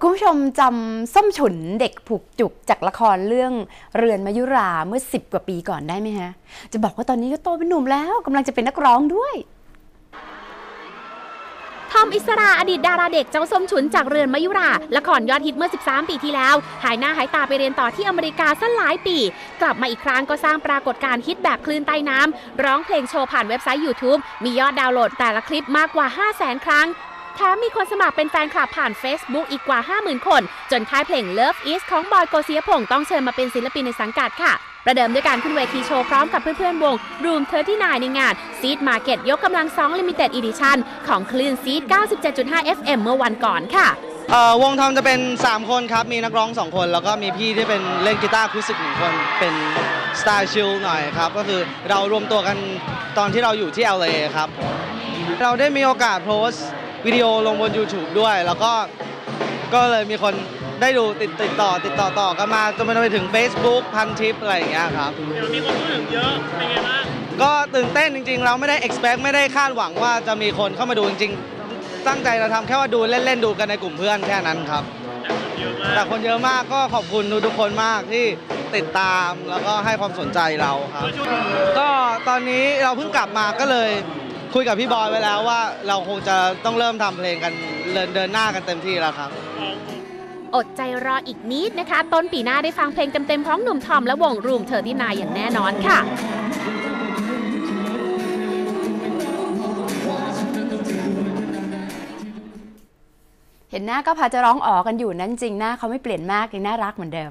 คุณผู้ชมจำส้มฉุนเด็กผูกจุกจากละครเรื่องเรือนมายุราเมื่อ 10 กว่าปีก่อนได้ไหมฮะ จะบอกว่าตอนนี้ก็โตเป็นหนุ่มแล้วกำลังจะเป็นนักร้องด้วยทอมอิสราอดีตดาราเด็กเจ้าส้มฉุนจากเรือนมายุราละครยอดฮิตเมื่อ 13 ปีที่แล้ว หายหน้าหายตาไปเรียนต่อที่อเมริกาสั้นหลายปี กลับมาอีกครั้งก็สร้างปรากฏการณ์ฮิตแบบคลื่นใต้น้ำร้องเพลงโชว์ผ่านเว็บไซต์ YouTube มียอดดาวน์โหลดแต่ละคลิปมากกว่า 5 0 0 0 0 0 ครั้ง แถมมีคนสมัครเป็นแฟนคลับผ่าน Facebook อีกกว่า 50,000 คน จนค่ายเพลง Love Is ของบอยโกเซียพงต้องเชิญมาเป็นศิลปินในสังกัดค่ะ ประเดิมด้วยการขึ้นเวทีโชว์พร้อมกับเพื่อนๆวง Room 39 ในงาน Seed Market ยกกำลัง 2 Limited Edition ของคลื่น Seed 97.5 FM เมื่อวันก่อนค่ะวงทอมจะเป็น 3 คนครับ มีนักร้อง 2 คน แล้วก็มีพี่ที่เป็นเล่นกีตาร์คูสิกหนึ่งคน เป็นสไตล์ชิลหน่อยครับ ก็คือเรารวมตัวกันตอนที่เราอยู่ที่ LA ครับ เราได้มีโอกาสโพสต์ วิดีโอลงบน YouTube ด้วย แล้วก็ก็เลยมีคนได้ดูติดติดต่อติดต่อต่อกันมาจนมันไปถึง Facebook พันทิปอะไรอย่างเงี้ยครับ เดี๋ยวมีคนพูดถึงเยอะ เป็นไงบ้าง ก็ตื่นเต้นจริง ๆ เราไม่ได้ expect ไม่ได้คาดหวังว่าจะมีคนเข้ามาดูจริงๆ ตั้งใจเราทำแค่ว่าดูเล่น ๆ ดูกันในกลุ่มเพื่อนแค่นั้นครับ แต่คนเยอะมากแต่คนเยอะมากก็ขอบคุณทุกๆคนมากที่ติดตามแล้วก็ให้ความสนใจเราครับ ก็ตอนนี้เราเพิ่งกลับมาก็เลย คุยกับพี่บอยไว้แล้วว่าเราคงจะต้องเริ่มทำเพลงกันเดินเดินหน้ากันเต็มที่แล้วครับ อดใจรออีกนิดนะคะ ต้นปีหน้าได้ฟังเพลงเต็มๆของหนุ่มทอมและวง Room 39อย่างแน่นอนค่ะ เห็นหน้าก็พาจะร้องอ๋อกันอยู่นั่นจริงหน้าเขาไม่เปลี่ยนมากยังน่ารักเหมือนเดิม